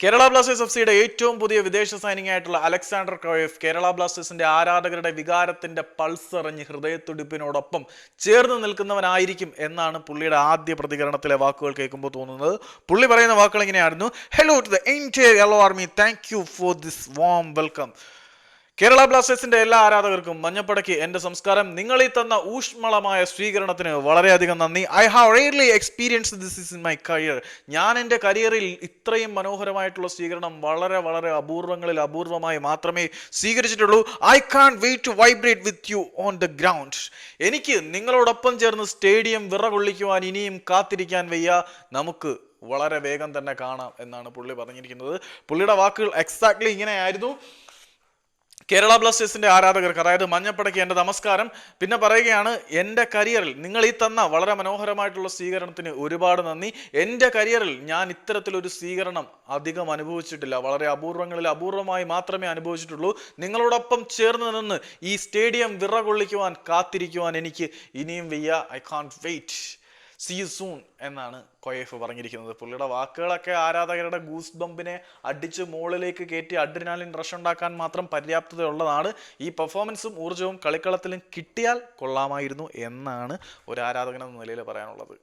Kerala Blasters F സിയുടെ ഏറ്റവും പുതിയ വിദേശ സൈനിങ് ആയിട്ടുള്ള അലക്സാണ്ടർ കോയഫ് കേരള ബ്ലാസ്റ്റേഴ്സിന്റെ ആരാധകരുടെ വികാരത്തിന്റെ പൾസ് എറിഞ്ഞ് ഹൃദയത്തുടിപ്പിനോടൊപ്പം ചേർന്ന് നിൽക്കുന്നവനായിരിക്കും എന്നാണ് പുള്ളിയുടെ ആദ്യ പ്രതികരണത്തിലെ വാക്കുകൾ കേൾക്കുമ്പോൾ തോന്നുന്നത്. പുള്ളി പറയുന്ന വാക്കുകൾ ഇങ്ങനെയായിരുന്നു. Hello to the entire yellow army thank you for this warm welcome Kerala ബ്ലാസ്റ്റേഴ്സിന്റെ എല്ലാ ആരാധകർക്കും മഞ്ഞപ്പടയ്ക്ക് എന്റെ സംസ്കാരം. നിങ്ങൾ ഈ തന്ന ഊഷ്മളമായ സ്വീകരണത്തിന് വളരെയധികം നന്ദി. I have really experience this is in my career ഞാൻ എന്റെ കരിയറിൽ ഇത്രയും മനോഹരമായിട്ടുള്ള സ്വീകരണം വളരെ വളരെ അപൂർവങ്ങളിൽ അപൂർവമായി മാത്രമേ സ്വീകരിച്ചിട്ടുള്ളൂ. I can't wait to vibrate with you on the ground എനിക്ക് നിങ്ങളോടൊപ്പം ചേർന്ന് സ്റ്റേഡിയം വിറകൊള്ളിക്കുവാൻ ഇനിയും കാത്തിരിക്കാൻ വയ്യ. നമുക്ക് വളരെ വേഗം തന്നെ കാണാം എന്നാണ് പുള്ളി പറഞ്ഞിരിക്കുന്നത്. പുള്ളിയുടെ വാക്കുകൾ എക്സാക്ട്ലി ഇങ്ങനെയായിരുന്നു. കേരള ബ്ലാസ്റ്റേഴ്സിന്റെ ആരാധകർക്ക് അതായത് മഞ്ഞപ്പടയ്ക്ക് എന്റെ നമസ്കാരം. പിന്നെ പറയുകയാണ് എന്റെ കരിയറിൽ നിങ്ങൾ ഈ തന്ന വളരെ മനോഹരമായിട്ടുള്ള സ്വീകരണത്തിന് ഒരുപാട് നന്ദി. എന്റെ കരിയറിൽ ഞാൻ ഇത്തരത്തിലൊരു സ്വീകരണം അധികം അനുഭവിച്ചിട്ടില്ല. വളരെ അപൂർവങ്ങളിൽ അപൂർവമായി മാത്രമേ അനുഭവിച്ചിട്ടുള്ളൂ. നിങ്ങളോടൊപ്പം ചേർന്ന് നിന്ന് ഈ സ്റ്റേഡിയം വിറകൊള്ളിക്കുവാൻ കാത്തിരിക്കുവാൻ എനിക്ക് ഇനിയും വയ്യ. I can't wait see soon എന്നാണ് കൊയഫ് പറഞ്ഞിരിക്കുന്നത്. പുള്ളിയുടെ വാക്കുകളൊക്കെ ആരാധകരുടെ ഗൂസ് ബമ്പിനെ അടിച്ച് മുകളിലേക്ക് കയറ്റി അഡ്രിനാലിൻ റഷ് ഉണ്ടാക്കാൻ മാത്രം പര്യാപ്തതയുള്ളതാണ്. ഈ പെർഫോമൻസും ഊർജവും കളിക്കളത്തിലും കിട്ടിയാൽ കൊള്ളാമായിരുന്നു എന്നാണ് ഒരു ആരാധകൻ എന്ന നിലയിൽ പറയാനുള്ളത്.